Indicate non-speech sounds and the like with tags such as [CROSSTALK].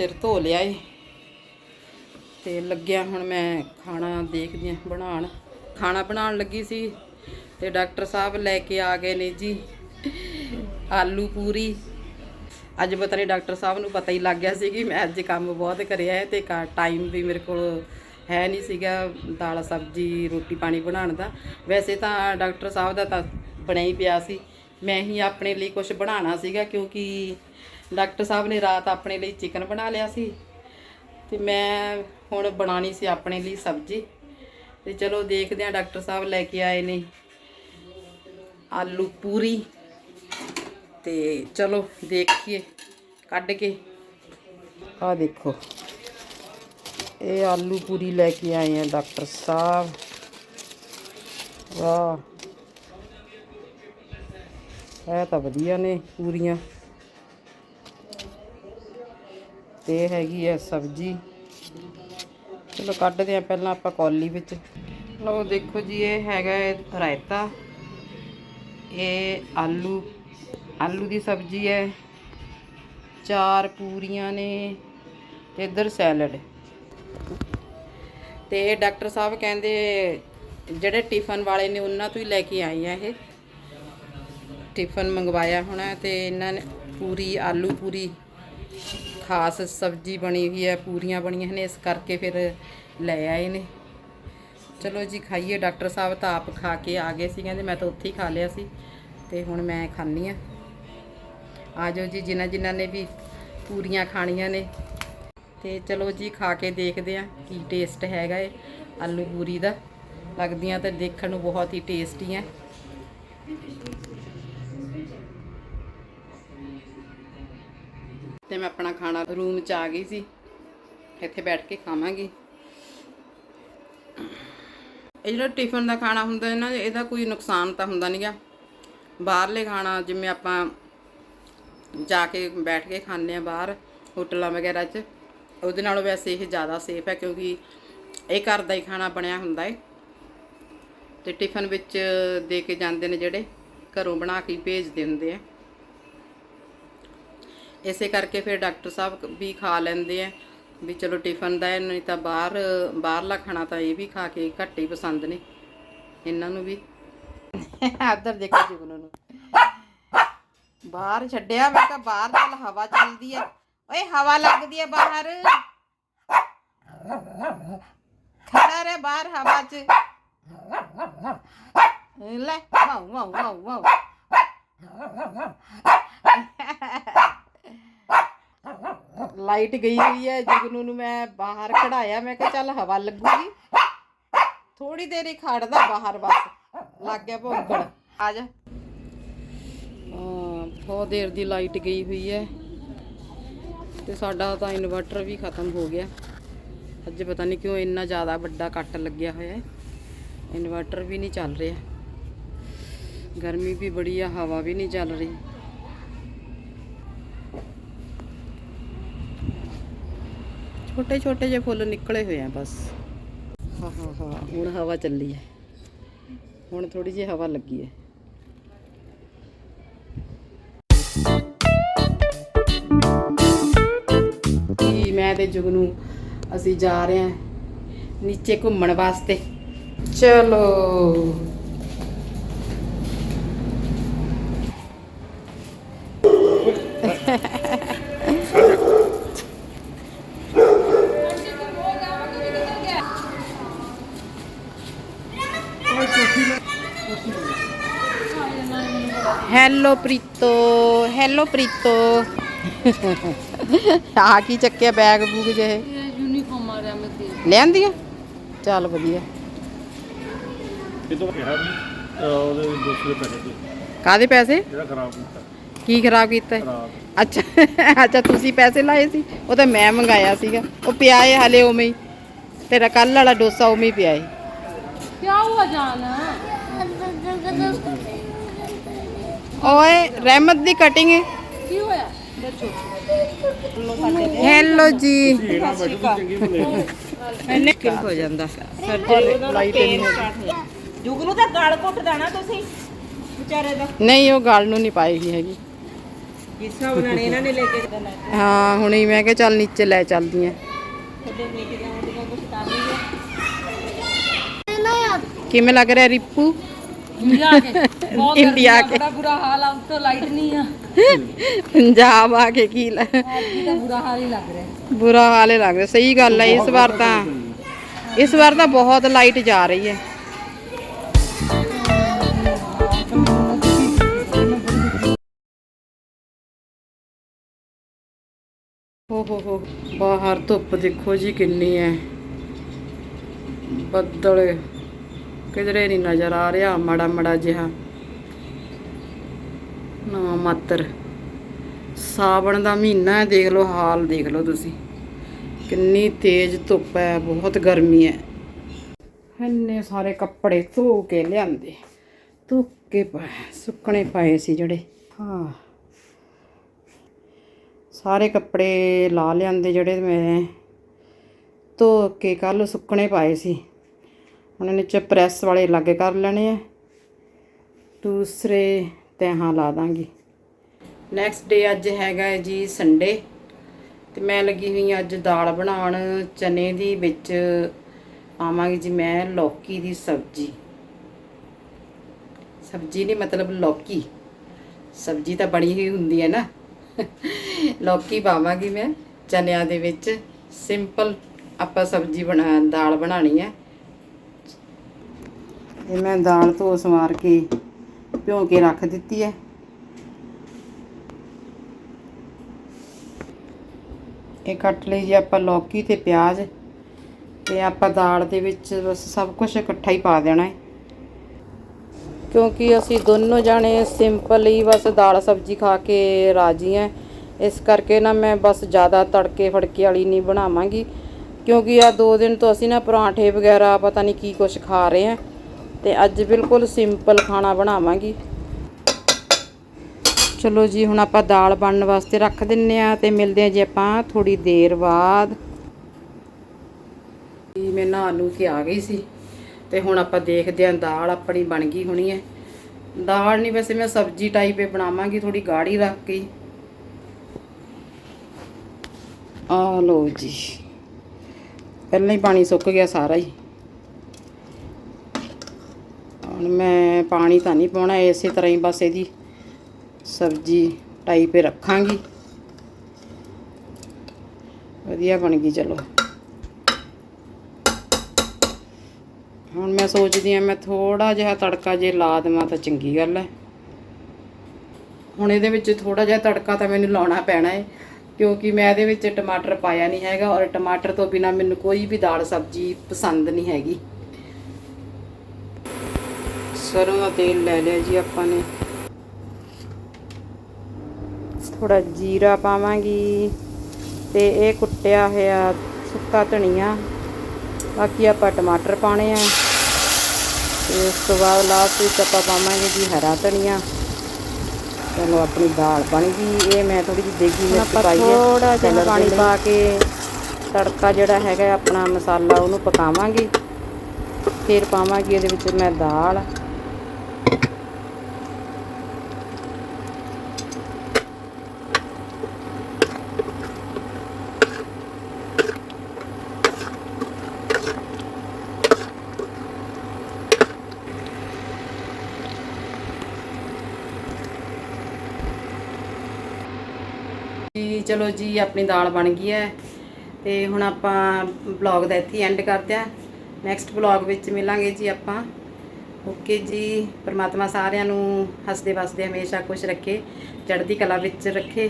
ਸਿਰ ਧੋ ਲਿਆ ਏ। ਤੇ ਲੱਗਿਆ ਹੁਣ ਮੈਂ ਖਾਣਾ ਦੇਖਦੀ ਹਾਂ ਬਣਾਉਣ। ਖਾਣਾ ਬਣਾਉਣ ਲੱਗੀ ਸੀ ਤੇ ਡਾਕਟਰ ਸਾਹਿਬ ਲੈ ਕੇ ਆ ਗਏ ਨੇ ਜੀ ਆਲੂ ਪੂਰੀ। ਅੱਜ ਪਤਾ ਨਹੀਂ ਡਾਕਟਰ ਸਾਹਿਬ ਨੂੰ ਪਤਾ ਹੀ ਲੱਗ ਗਿਆ ਸੀ ਕਿ ਮੈਂ ਅੱਜ ਕੰਮ ਬਹੁਤ ਕਰਿਆ ਹੈ ਤੇ ਟਾਈਮ ਵੀ ਮੇਰੇ ਕੋਲ ਹੈ ਨਹੀਂ ਸੀਗਾ ਦਾਲ, ਸਬਜ਼ੀ, ਰੋਟੀ, ਪਾਣੀ ਬਣਾਉਣ ਦਾ। ਵੈਸੇ ਤਾਂ ਡਾਕਟਰ ਸਾਹਿਬ ਦਾ ਤਾਂ ਬਣਿਆ ਹੀ ਪਿਆ ਸੀ। ਮੈਂ ਹੀ ਆਪਣੇ ਲਈ ਕੁਝ ਬਣਾਉਣਾ ਸੀਗਾ ਕਿਉਂਕਿ ਡਾਕਟਰ ਸਾਹਿਬ ਨੇ ਰਾਤ ਆਪਣੇ ਲਈ ਚਿਕਨ ਬਣਾ ਲਿਆ ਸੀ ਤੇ ਮੈਂ ਹੁਣ ਬਣਾਣੀ ਸੀ ਆਪਣੇ ਲਈ ਸਬਜ਼ੀ। ਤੇ ਚਲੋ ਦੇਖਦੇ ਹਾਂ ਡਾਕਟਰ ਸਾਹਿਬ ਲੈ ਕੇ ਆਏ ਨੇ ਆਲੂ ਪੂਰੀ। ਤੇ ਚਲੋ ਦੇਖੀਏ, ਕੱਢ ਕੇ। ਆ ਦੇਖੋ, ਇਹ ਆਲੂ ਪੂਰੀ ਲੈ ਕੇ ਆਏ ਆ ਡਾਕਟਰ ਸਾਹਿਬ। ਵਾਹ। ਇਹ ਤਾਂ ਵਧੀਆ ਨੇ ਪੂਰੀਆਂ। ਤੇ ਇਹ ਹੈਗੀ ਹੈ ਸਬਜ਼ੀ। ਚਲੋ ਕੱਢਦੇ ਆ ਪਹਿਲਾਂ ਆਪਾਂ ਕੌਲੀ ਵਿੱਚ। ਲਓ ਦੇਖੋ ਜੀ, ਇਹ ਹੈਗਾ ਰਾਇਤਾ। ਇਹ ਆਲੂ ਆਲੂ ਦੀ ਸਬਜ਼ੀ ਹੈ। ਚਾਰ ਪੂਰੀਆਂ ਨੇ ਤੇ ਇੱਧਰ ਸੈਲਡ। ਤੇ ਇਹ ਡਾਕਟਰ ਸਾਹਿਬ ਕਹਿੰਦੇ ਜਿਹੜੇ ਟਿਫਨ ਵਾਲੇ ਨੇ ਉਹਨਾਂ ਤੋਂ ਹੀ ਲੈ ਕੇ ਆਈ ਆ ਇਹ। ਟਿਫਨ ਮੰਗਵਾਇਆ ਹੋਣਾ ਤੇ ਇਹਨਾਂ ਨੇ ਪੂਰੀ, ਆਲੂ ਪੂਰੀ ਖਾਸ ਸਬਜ਼ੀ ਬਣੀ ਹੋਈ ਹੈ, ਪੂਰੀਆਂ ਬਣੀਆਂ ਨੇ, ਇਸ ਕਰਕੇ ਫਿਰ ਲੈ ਆਏ ਨੇ। ਚਲੋ ਜੀ, ਖਾਈਏ। ਡਾਕਟਰ ਸਾਹਿਬ ਤਾਂ ਆਪ ਖਾ ਕੇ ਆ ਗਏ ਸੀ, ਕਹਿੰਦੇ ਮੈਂ ਤਾਂ ਉੱਥੇ ਹੀ ਖਾ ਲਿਆ ਸੀ ਤੇ ਹੁਣ ਮੈਂ ਖਾਣੀ ਆ ਆ ਜਾਓ ਜੀ, ਜਿਨ੍ਹਾਂ ਜਿਨ੍ਹਾਂ ਨੇ ਵੀ ਪੂਰੀਆਂ ਖਾਣੀਆਂ ਨੇ। ਤੇ ਚਲੋ ਜੀ, ਖਾ ਕੇ ਦੇਖਦੇ ਆ ਕੀ ਟੇਸਟ ਹੈਗਾ ਏ, ਆਲੂ ਪੂਰੀ ਦਾ। ਲੱਗਦੀਆਂ ਤਾਂ ਦੇਖਣ ਨੂੰ ਬਹੁਤ ਹੀ ਟੇਸਟੀ ਹੈ ਤੇ ਮੈਂ ਆਪਣਾ ਖਾਣਾ ਰੂਮ 'ਚ ਆ ਗਈ ਸੀ। ਇੱਥੇ ਬੈਠ ਕੇ ਖਾਵਾਂਗੀ। ਇਹ ਜਿਹੜਾ ਟਿਫਨ ਦਾ ਖਾਣਾ ਹੁੰਦਾ ਨਾ, ਇਹਦਾ ਕੋਈ ਨੁਕਸਾਨ ਤਾਂ ਹੁੰਦਾ ਨਹੀਂਗਾ ਬਾਹਰਲੇ ਖਾਣਾ ਜਿਵੇਂ ਆਪਾਂ ਜਾ ਕੇ ਬੈਠ ਕੇ ਖਾਂਦੇ ਆ ਬਾਹਰ ਹੋਟਲਾਂ ਵਗੈਰਾ 'ਚ, ਉਹਦੇ ਨਾਲੋਂ ਵੈਸੇ ਇਹ ਜ਼ਿਆਦਾ ਸੇਫ ਹੈ ਕਿਉਂਕਿ ਇਹ ਘਰ ਦਾ ਹੀ ਖਾਣਾ ਬਣਿਆ ਹੁੰਦਾ ਹੈ। ਤੇ ਟਿਫਨ ਵਿੱਚ ਦੇ ਕੇ ਜਾਂਦੇ ਨੇ ਜਿਹੜੇ ਘਰੋਂ ਬਣਾ ਕੇ ਹੀ ਭੇਜਦੇ ਹੁੰਦੇ ਆ। ਇਸੇ ਕਰਕੇ ਫਿਰ ਡਾਕਟਰ ਸਾਹਿਬ ਵੀ ਖਾ ਲੈਂਦੇ ਆ, ਵੀ ਚਲੋ ਟਿਫਨ ਦਾ ਨਹੀਂ ਤਾਂ ਬਾਹਰ, ਬਾਹਰਲਾ ਖਾਣਾ ਤਾਂ ਇਹ ਵੀ ਖਾ ਕੇ ਘੱਟ ਹੀ ਪਸੰਦ ਨੇ। ਇਹਨਾਂ ਨੂੰ ਵੀ। ਆਦਰ ਦੇਖੋ ਜੁਗਨੂ ਨੂੰ। ਬਾਹਰ ਛੱਡਿਆ, ਮੈਂ ਕਿਹਾ ਬਾਹਰ ਚੱਲ, ਹਵਾ ਚੱਲਦੀ ਹੈ ਓਏ, ਹਵਾ ਲੱਗਦੀ ਹੈ ਬਾਹਰ। ਖੜਾ ਰਹਿ ਬਾਹਰ ਹਵਾ 'ਚ। ਲੈ ਵਾਉ ਵਾਉ ਵਾਉ ਵਾਉ ਲਾਈਟ ਗਈ ਹੋਈ ਹੈ, ਜਗਨੂ ਨੂੰ ਮੈਂ ਬਾਹਰ ਖੜਾਇਆ, ਮੈਂ ਕਿਹਾ ਚੱਲ ਹਵਾ ਲੱਗੂਗੀ। ਥੋੜੀ ਦੇਰ ਹੀ ਖੜਦਾ ਬਾਹਰ ਬਸ, ਲੱਗ ਗਿਆ ਭੌਂਕਣ। ਆ ਜਾ। ਬਹੁਤ ਦੇਰ ਦੀ ਲਾਈਟ ਗਈ ਹੋਈ ਹੈ, ਤੇ ਸਾਡਾ ਤਾਂ ਇਨਵਰਟਰ ਵੀ ਖਤਮ ਹੋ ਗਿਆ। ਅੱਜ ਪਤਾ ਨਹੀਂ ਕਿਉਂ ਇੰਨਾ ਜ਼ਿਆਦਾ ਵੱਡਾ ਕੱਟ ਲੱਗਿਆ ਹੋਇਆ ਹੈ। ਇਨਵਰਟਰ ਵੀ ਨਹੀਂ ਚੱਲ ਰਿਹਾ। ਗਰਮੀ ਵੀ ਬੜੀ ਆ, ਹਵਾ ਵੀ ਨਹੀਂ ਚੱਲ ਰਹੀ। ਛੋਟੇ ਛੋਟੇ ਜਿਹੇ ਫੁੱਲ ਨਿਕਲੇ ਹੋਏ ਆ ਬਸ। ਹਾਂ ਹਾਂ ਹਾਂ, ਹੁਣ ਹਵਾ ਚੱਲੀ ਹੈ। ਹੁਣ ਥੋੜੀ ਜਿਹੀ ਹਵਾ ਲੱਗੀ ਹੈ। ਜੀ ਮੈਂ ਤੇ ਜੁਗਨੂ ਅਸੀਂ ਜਾ ਰਹੇ ਹਾਂ ਨੀਚੇ ਘੁੰਮਣ ਵਾਸਤੇ। ਚਲੋ। ਹੈਲੋ ਪ੍ਰੀਤੋ ਹੈਲੋ ਪ੍ਰੀਤੋ ਆ ਕੀ ਚੱਕਿਆ ਬੈਗ ਬੂਗ ਜਿਹੇ? ਯੂਨੀਫਾਰਮ ਆ ਰਿਹਾ ਮੈਂ ਤੇ ਲਿਆਂਦੀ ਆ ਚੱਲ ਵਧੀਆ। ਇਹ ਤੋਂ ਕਿਹਾ ਵੀ ਅਹ ਉਹਦੇ ਦੂਸਰੇ ਪੈਸੇ ਤੇ ਕਾਦੇ ਪੈਸੇ? ਜਿਹੜਾ ਖਰਾਬ ਕੀਤਾ। ਕੀ ਖਰਾਬ ਕੀਤਾ? ਹੈ? ਖਰਾਬ। ਅੱਛਾ ਅੱਛਾ ਤੁਸੀਂ ਪੈਸੇ ਲਾਏ ਸੀ? ਉਹ ਤਾਂ ਮੈਂ ਮੰਗਾਇਆ ਸੀਗਾ। ਉਹ ਪਿਆ ਏ ਹਲੇ ਉਵੇਂ ਹੀ। ਤੇਰਾ ਕੱਲ ਵਾਲਾ ਡੋਸਾ ਉਵੇਂ ਹੀ ਪਿਆ ਏ। ਕੀ ਹੁਆ ਜਾਨ? ਓਏ ਰਹਿਮਤ ਦੀ ਕਟਿੰਗ ਕੀ ਹੋਇਆ ਹੈਲੋ ਜੀ। ਇਹਨਾਂ ਕਿਲ ਹੋ ਜਾਂਦਾ। ਸਾਡੇ ਲਾਈਟ ਨਹੀਂ ਹੈਗੀ ਜੁਗ ਨੂੰ ਤਾਂ ਗਲ ਘੁੱਟ ਦੇਣਾ ਤੁਸੀਂ ਵਿਚਾਰੇ ਦਾ। ਨਹੀਂ ਉਹ ਗੱਲ ਨੂੰ ਨਹੀਂ ਪਾਈ ਹੋਈ ਹੈਗੀ। ਤਰ੍ਹਾਂ ਬਣਾਣੇ ਇਹਨਾਂ ਨੇ ਲੈ ਕੇ ਜਾਣਾ ਹਾਂ ਹੁਣੀ ਮੈਂ ਕਿਹਾ ਚੱਲ ਨੀਚੇ ਲੈ ਚੱਲਦੀ ਆ। ਕਿਵੇਂ ਲੱਗ ਰਿਹਾ ਰਿਪੂ? [LAUGHS] ਇੰਡੀਆ ਕੇ। ਬਹੁਤ ਬੁਰਾ ਹਾਲ ਆ ਉੱਤੋਂ ਲਾਈਟ ਨਹੀਂ ਆ। ਪੰਜਾਬ ਆ ਕੇ ਕੀ ਲ- ਬੁਰਾ ਹਾਲ ਹੀ ਲੱਗ ਰਿਹਾ। ਬੁਰਾ ਹਾਲ ਹੀ ਲੱਗ ਰਿਹਾ ਸਹੀ ਗੱਲ ਹੈ ਇਸ ਵਾਰ ਤਾਂ ਇਸ ਵਾਰ ਤਾਂ ਬਹੁਤ ਲਾਈਟ ਜਾ ਰਹੀ ਹੈ। ਹੋ ਹੋ ਹੋ ਬਾਹਰ ਧੁੱਪ ਦੇਖੋ ਜੀ ਕਿੰਨੀ ਹੈ। ਬੱਦਲ। ਕਿਧਰੇ ਨਹੀਂ ਨਜ਼ਰ ਆ ਰਿਹਾ, ਮਾੜਾ ਮਾੜਾ ਜਿਹਾ। ਨਾ ਮਾਤਰ। ਸਾਵਣ ਦਾ ਮਹੀਨਾ ਹੈ, ਦੇਖ ਲਓ, ਹਾਲ ਦੇਖ ਲਓ ਤੁਸੀਂ। ਕਿੰਨੀ ਤੇਜ਼ ਧੁੱਪ ਹੈ, ਬਹੁਤ ਗਰਮੀ ਹੈ। ਇੰਨੇ ਸਾਰੇ ਕੱਪੜੇ ਧੋ ਕੇ ਲਿਆਂਦੇ। ਧੋ ਕੇ ਪਏ, ਸੁੱਕਣੇ ਪਾਏ ਸੀ ਜਿਹੜੇ। ਹਾਂ। ਸਾਰੇ ਕੱਪੜੇ ਲਾ ਲਿਆਂਦੇ ਜਿਹੜੇ ਮੈਂ ਧੋ ਕੇ ਕੱਲ ਸੁੱਕਣੇ ਪਾਏ ਸੀ। ਹੁਣ ਨੀਚੇ ਪ੍ਰੈਸ ਵਾਲੇ ਅਲੱਗ ਕਰ ਲੈਣੇ ਆ। ਦੂਸਰੇ ਤਹਾਂ ਲਾ ਦਾਂਗੀ। ਨੈਕਸਟ ਡੇ ਅੱਜ ਹੈਗਾ ਹੈ ਜੀ ਸੰਡੇ ਤੇ ਮੈਂ ਲੱਗੀ ਹੋਈ ਹਾਂ ਅੱਜ ਦਾਲ ਬਣਾਉਣ, ਚਨੇ ਦੀ ਵਿੱਚ ਪਾਵਾਂਗੀ ਜੀ ਮੈਂ ਲੌਕੀ ਦੀ ਸਬਜ਼ੀ। ਸਬਜ਼ੀ ਨਹੀਂ ਮਤਲਬ ਲੌਕੀ। ਸਬਜ਼ੀ ਤਾਂ ਬਣੀ ਹੋਈ ਹੁੰਦੀ ਹੈ ਨਾ। ਲੌਕੀ ਪਾਵਾਂਗੀ ਮੈਂ ਚਨਿਆਂ ਦੇ ਵਿੱਚ। ਸਿੰਪਲ ਆਪਾਂ ਸਬਜ਼ੀ ਬਣਾ, ਦਾਲ ਬਣਾਣੀ ਹੈ। ਇਹ ਮੈਂ ਦਾਲ ਧੋ ਸਵਾਰ ਕੇ ਭਿਉਂ ਕੇ ਰੱਖ ਦਿੱਤੀ ਹੈ। ਇਹ ਕੱਟ ਲਈ ਜੀ ਆਪਾਂ ਲੌਕੀ ਤੇ ਪਿਆਜ਼ ਤੇ ਆਪਾਂ ਦਾਲ ਦੇ ਵਿੱਚ ਬਸ ਸਭ ਕੁਝ ਇਕੱਠਾ ਹੀ ਪਾ ਦੇਣਾ ਹੈ। ਕਿਉਂਕਿ ਅਸੀਂ ਦੋਨੋਂ ਜਾਣੇ ਸਿੰਪਲ ਹੀ ਬਸ ਦਾਲ ਸਬਜ਼ੀ ਖਾ ਕੇ ਰਾਜੀ ਹਾਂ। ਇਸ ਕਰਕੇ ਨਾ ਮੈਂ ਬਸ ਜ਼ਿਆਦਾ ਤੜਕੇ ਫੜਕੇ ਵਾਲੀ ਨਹੀਂ ਬਣਾਵਾਂਗੀ। ਕਿਉਂਕਿ ਆ ਦੋ ਦਿਨ ਤੋਂ ਅਸੀਂ ਨਾ ਪਰਾਂਠੇ ਵਗੈਰਾ ਪਤਾ ਨਹੀਂ ਕੀ ਕੁਝ ਖਾ ਰਹੇ ਹਾਂ। ਤੇ ਅੱਜ ਬਿਲਕੁਲ ਸਿੰਪਲ ਖਾਣਾ ਬਣਾਵਾਂਗੀ। ਚਲੋ ਜੀ, ਹੁਣ ਆਪਾਂ ਦਾਲ ਬਣਨ ਵਾਸਤੇ ਰੱਖ ਦਿੰਨੇ ਆ ਤੇ ਮਿਲਦੇ ਆ ਜੀ ਆਪਾਂ ਥੋੜੀ ਦੇਰ ਬਾਅਦ। ਜੀ, ਮੈਂ ਨਹਾ ਨੂੰ ਕੇ ਆ ਗਈ ਸੀ ਤੇ ਹੁਣ ਆਪਾਂ ਦੇਖਦੇ ਆਂ ਦਾਲ ਆਪਣੀ ਬਣ ਗਈ ਹੋਣੀ ਹੈ। ਦਾਲ ਨਹੀਂ ਵੈਸੇ ਮੈਂ ਸਬਜ਼ੀ ਟਾਈਪ ਬਣਾਵਾਂਗੀ ਥੋੜੀ ਗਾੜੀ ਰੱਖ ਕੇ। ਆ ਲਓ ਜੀ, ਪਹਿਲਾਂ ਹੀ ਪਾਣੀ ਸੁੱਕ ਗਿਆ ਸਾਰਾ ਹੀ। ਹੁਣ ਮੈਂ ਪਾਣੀ ਤਾਂ ਨਹੀਂ ਪਾਉਣਾ, ਇਸੇ ਤਰ੍ਹਾਂ ਹੀ ਬਸ ਇਹਦੀ ਸਬਜ਼ੀ ਟਾਈਪ ਹੀ ਰੱਖਾਂਗੀ। ਵਧੀਆ ਬਣ ਗਈ, ਚਲੋ। ਹੁਣ ਮੈਂ ਸੋਚਦੀ ਆ ਮੈਂ ਥੋੜਾ ਜਿਹਾ ਤੜਕਾ ਜੇ ਲਾ ਦੇਵਾਂ ਤਾਂ ਚੰਗੀ ਗੱਲ ਹੈ। ਹੁਣ ਇਹਦੇ ਵਿੱਚ ਥੋੜਾ ਜਿਹਾ ਤੜਕਾ ਤਾਂ ਮੈਨੂੰ ਲਾਉਣਾ ਪੈਣਾ ਹੈ, ਕਿਉਂਕਿ ਮੈਂ ਇਹਦੇ ਵਿੱਚ ਟਮਾਟਰ ਪਾਇਆ ਨਹੀਂ ਹੈਗਾ ਔਰ ਟਮਾਟਰ ਤੋਂ ਬਿਨਾ ਮੈਨੂੰ ਕੋਈ ਵੀ ਦਾਲ ਸਬਜ਼ੀ ਪਸੰਦ ਨਹੀਂ ਹੈਗੀ। ਸਰੋਂ ਦਾ ਤੇਲ ਲੈ ਲਿਆ ਜੀ ਆਪਾਂ ਨੇ। ਥੋੜਾ ਜੀਰਾ ਪਾਵਾਂਗੀ ਤੇ ਇਹ ਕੁੱਟਿਆ ਹੋਇਆ ਸੁੱਕਾ ਧਨੀਆ। ਬਾਕੀ ਆਪਾਂ ਟਮਾਟਰ ਪਾਣੇ ਆ। ਤੇ ਉਸ ਤੋਂ ਬਾਅਦ ਲਾਸਟ ਵਿੱਚ ਆਪਾਂ ਪਾਵਾਂਗੇ ਜੀ ਹਰਾ ਧਨੀਆ। ਚਲੋ ਆਪਣੀ ਦਾਲ ਬਣ ਗਈ। ਇਹ ਮੈਂ ਥੋੜੀ ਜਿਹੀ ਦੇਗੀ ਮਿਰਚ ਪਾਈ ਹੈ। ਥੋੜਾ ਜਿਹਾ ਪਾਣੀ ਪਾ ਕੇ ਤੜਕਾ ਜਿਹੜਾ ਹੈਗਾ ਆਪਣਾ ਮਸਾਲਾ ਉਹਨੂੰ ਪਕਾਵਾਂਗੇ। ਫਿਰ ਪਾਵਾਂਗੀ ਇਹਦੇ ਵਿੱਚ ਮੈਂ ਦਾਲ। ਜੀ ਚਲੋ ਜੀ, ਆਪਣੀ ਦਾਲ ਬਣ ਗਈ ਹੈ। ਤੇ ਹੁਣ ਆਪਾਂ ਵਲੌਗ ਦਾ ਇੱਥੇ ਐਂਡ ਕਰਦੇ ਆ ਨੈਕਸਟ ਵਲੌਗ ਵਿੱਚ ਮਿਲਾਂਗੇ ਜੀ ਆਪਾਂ। ਓਕੇ ਜੀ, ਪ੍ਰਮਾਤਮਾ ਸਾਰਿਆਂ ਨੂੰ ਹੱਸਦੇ ਵਸਦੇ ਹਮੇਸ਼ਾ ਖੁਸ਼ ਰੱਖੇ, ਚੜ੍ਹਦੀ ਕਲਾ ਵਿੱਚ ਰੱਖੇ।